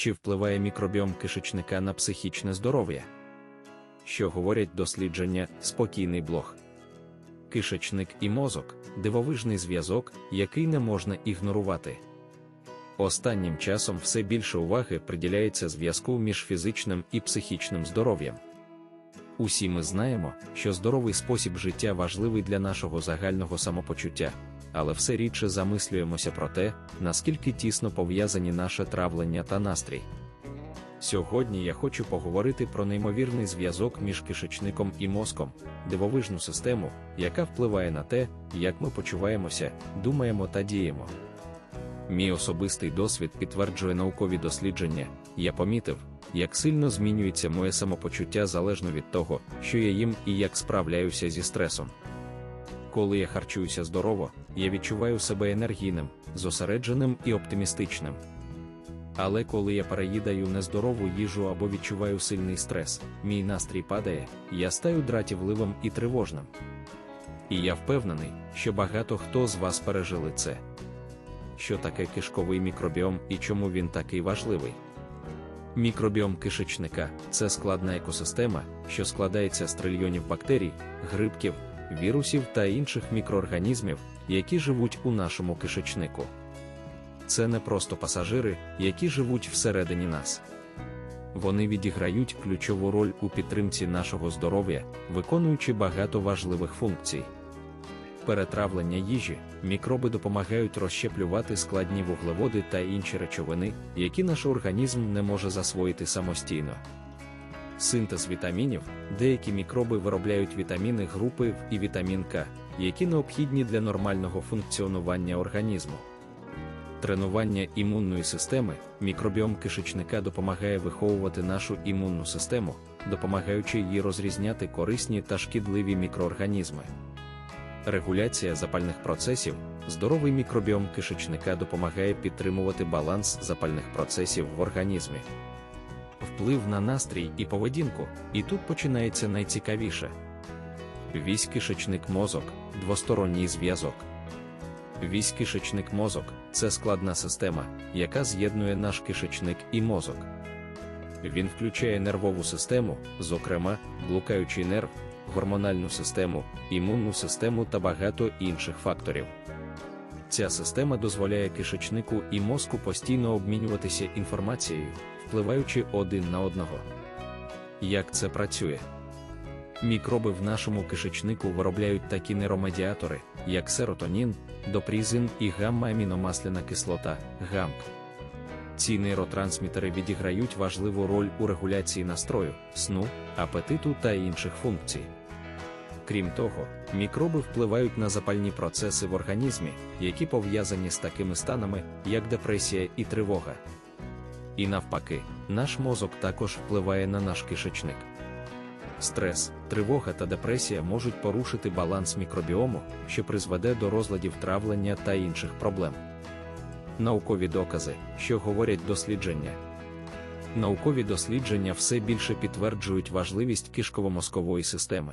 Чи впливає мікробіом кишечника на психічне здоров'я? Що говорять дослідження спокійний блог? Кишечник і мозок дивовижний зв'язок, який не можна ігнорувати. Останнім часом все більше уваги приділяється зв'язку між фізичним і психічним здоров'ям. Усі ми знаємо, що здоровий спосіб життя важливий для нашого загального самопочуття, але все рідше замислюємося про те, наскільки тісно пов'язані наше травлення та настрій. Сьогодні я хочу поговорити про неймовірний зв'язок між кишечником і мозком, дивовижну систему, яка впливає на те, як ми почуваємося, думаємо та діємо. Мій особистий досвід підтверджує наукові дослідження, я помітив, як сильно змінюється моє самопочуття залежно від того, що я їм і як справляюся зі стресом. Коли я харчуюся здорово, я відчуваю себе енергійним, зосередженим і оптимістичним. Але коли я переїдаю нездорову їжу або відчуваю сильний стрес, мій настрій падає, я стаю дратівливим і тривожним. І я впевнений, що багато хто з вас пережили це. Що таке кишковий мікробіом і чому він такий важливий? Мікробіом кишечника це складна екосистема, що складається з трильйонів бактерій, грибків, вірусів та інших мікроорганізмів, які живуть у нашому кишечнику. Це не просто пасажири, які живуть всередині нас. Вони відіграють ключову роль у підтримці нашого здоров'я, виконуючи багато важливих функцій. Перетравлення їжі, мікроби допомагають розщеплювати складні вуглеводи та інші речовини, які наш організм не може засвоїти самостійно. Синтез вітамінів, деякі мікроби виробляють вітаміни групи В і вітамін К, які необхідні для нормального функціонування організму. Тренування імунної системи, мікробіом кишечника допомагає виховувати нашу імунну систему, допомагаючи їй розрізняти корисні та шкідливі мікроорганізми. Регуляція запальних процесів, здоровий мікробіом кишечника допомагає підтримувати баланс запальних процесів в організмі. Вплив на настрій і поведінку, і тут починається найцікавіше. Вісь кишечник мозок, двосторонній зв'язок. Вісь кишечник мозок це складна система, яка з'єднує наш кишечник і мозок. Він включає нервову систему, зокрема, блукаючий нерв, гормональну систему, імунну систему та багато інших факторів. Ця система дозволяє кишечнику і мозку постійно обмінюватися інформацією, впливаючи один на одного. Як це працює? Мікроби в нашому кишечнику виробляють такі нейромедіатори, як серотонін, допрізин і гамма-аміномасляна кислота ГАМК. Ці нейротрансмітери відіграють важливу роль у регуляції настрою, сну, апетиту та інших функцій. Крім того, мікроби впливають на запальні процеси в організмі, які пов'язані з такими станами, як депресія і тривога. І навпаки, наш мозок також впливає на наш кишечник. Стрес, тривога та депресія можуть порушити баланс мікробіому, що призведе до розладів травлення та інших проблем. Наукові докази, що говорять дослідження. Наукові дослідження все більше підтверджують важливість кишково-мозкової системи.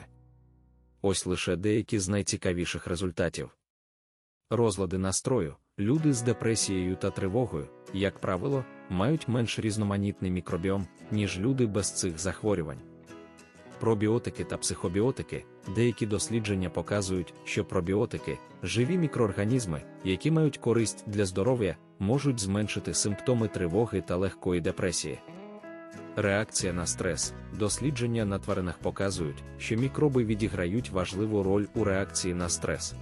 Ось лише деякі з найцікавіших результатів. Розлади настрою, люди з депресією та тривогою, як правило, мають менш різноманітний мікробіом, ніж люди без цих захворювань. Пробіотики та психобіотики, деякі дослідження показують, що пробіотики, живі мікроорганізми, які мають користь для здоров'я, можуть зменшити симптоми тривоги та легкої депресії. Реакція на стрес, дослідження на тваринах показують, що мікроби відіграють важливу роль у реакції на стрес.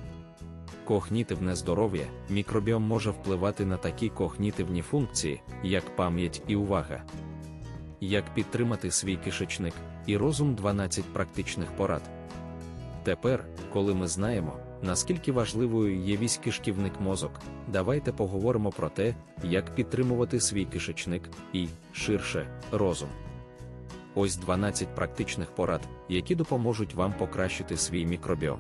Когнітивне здоров'я, мікробіом може впливати на такі когнітивні функції, як пам'ять і увага. Як підтримати свій кишечник і розум 12 практичних порад. Тепер, коли ми знаємо, наскільки важливою є вісь кишківник мозок, давайте поговоримо про те, як підтримувати свій кишечник і, ширше, розум. Ось 12 практичних порад, які допоможуть вам покращити свій мікробіом.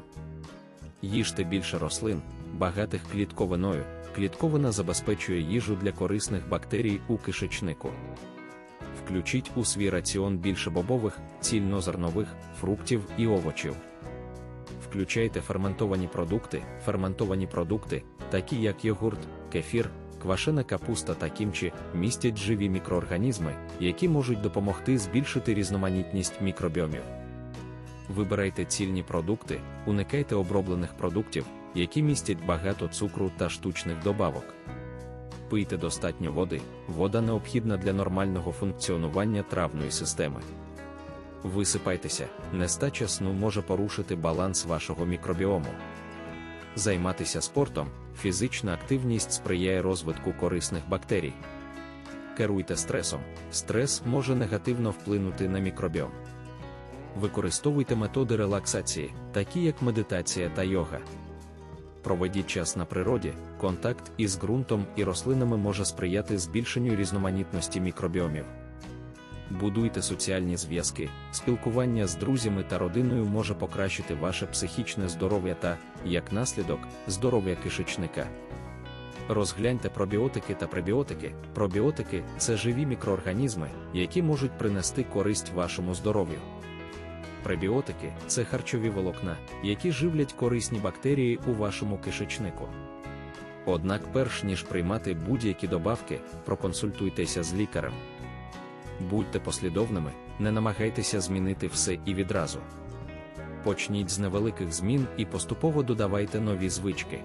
Їжте більше рослин, багатих клітковиною. Клітковина забезпечує їжу для корисних бактерій у кишечнику. Включіть у свій раціон більше бобових, цільнозернових, фруктів і овочів. Включайте ферментовані продукти, ферментовані продукти, такі як йогурт, кефір, квашена капуста та кімчі містять живі мікроорганізми, які можуть допомогти збільшити різноманітність мікробіомів. Вибирайте цільні продукти, уникайте оброблених продуктів, які містять багато цукру та штучних добавок. Пийте достатньо води, вода необхідна для нормального функціонування травної системи. Висипайтеся, нестача сну може порушити баланс вашого мікробіому. Займатися спортом, фізична активність сприяє розвитку корисних бактерій. Керуйте стресом. Стрес може негативно вплинути на мікробіом. Використовуйте методи релаксації, такі як медитація та йога. Проведіть час на природі, контакт із ґрунтом і рослинами може сприяти збільшенню різноманітності мікробіомів. Будуйте соціальні зв'язки, спілкування з друзями та родиною може покращити ваше психічне здоров'я та, як наслідок, здоров'я кишечника. Розгляньте пробіотики та пребіотики. Пробіотики це живі мікроорганізми, які можуть принести користь вашому здоров'ю. Пребіотики це харчові волокна, які живлять корисні бактерії у вашому кишечнику. Однак, перш ніж приймати будь-які добавки, проконсультуйтеся з лікарем. Будьте послідовними, не намагайтеся змінити все і відразу. Почніть з невеликих змін і поступово додавайте нові звички.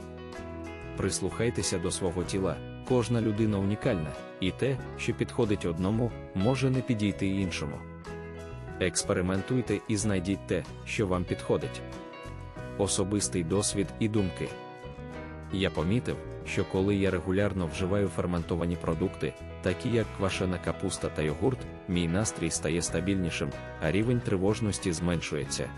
Прислухайтеся до свого тіла, кожна людина унікальна, і те, що підходить одному, може не підійти іншому. Експериментуйте і знайдіть те, що вам підходить. Особистий досвід і думки. Я помітив, що коли я регулярно вживаю ферментовані продукти, такі як квашена капуста та йогурт, мій настрій стає стабільнішим, а рівень тривожності зменшується.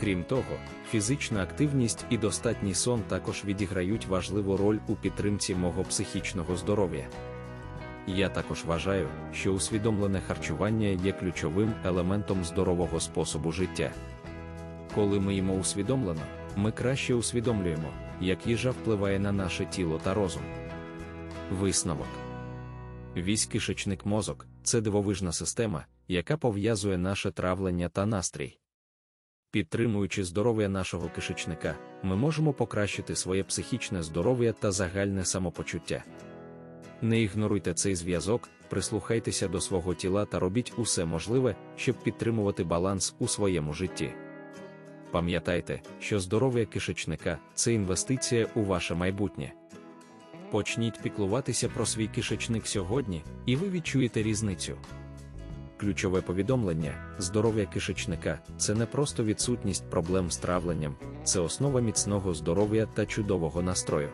Крім того, фізична активність і достатній сон також відіграють важливу роль у підтримці мого психічного здоров'я. Я також вважаю, що усвідомлене харчування є ключовим елементом здорового способу життя. Коли ми їмо усвідомлено, ми краще усвідомлюємо, як їжа впливає на наше тіло та розум. Висновок Вісь кишечник мозок це дивовижна система, яка пов'язує наше травлення та настрій. Підтримуючи здоров'я нашого кишечника, ми можемо покращити своє психічне здоров'я та загальне самопочуття. Не ігноруйте цей зв'язок, прислухайтеся до свого тіла та робіть усе можливе, щоб підтримувати баланс у своєму житті. Пам'ятайте, що здоров'я кишечника це інвестиція у ваше майбутнє. Почніть піклуватися про свій кишечник сьогодні, і ви відчуєте різницю. Ключове повідомлення: здоров'я кишечника це не просто відсутність проблем з травленням, це основа міцного здоров'я та чудового настрою.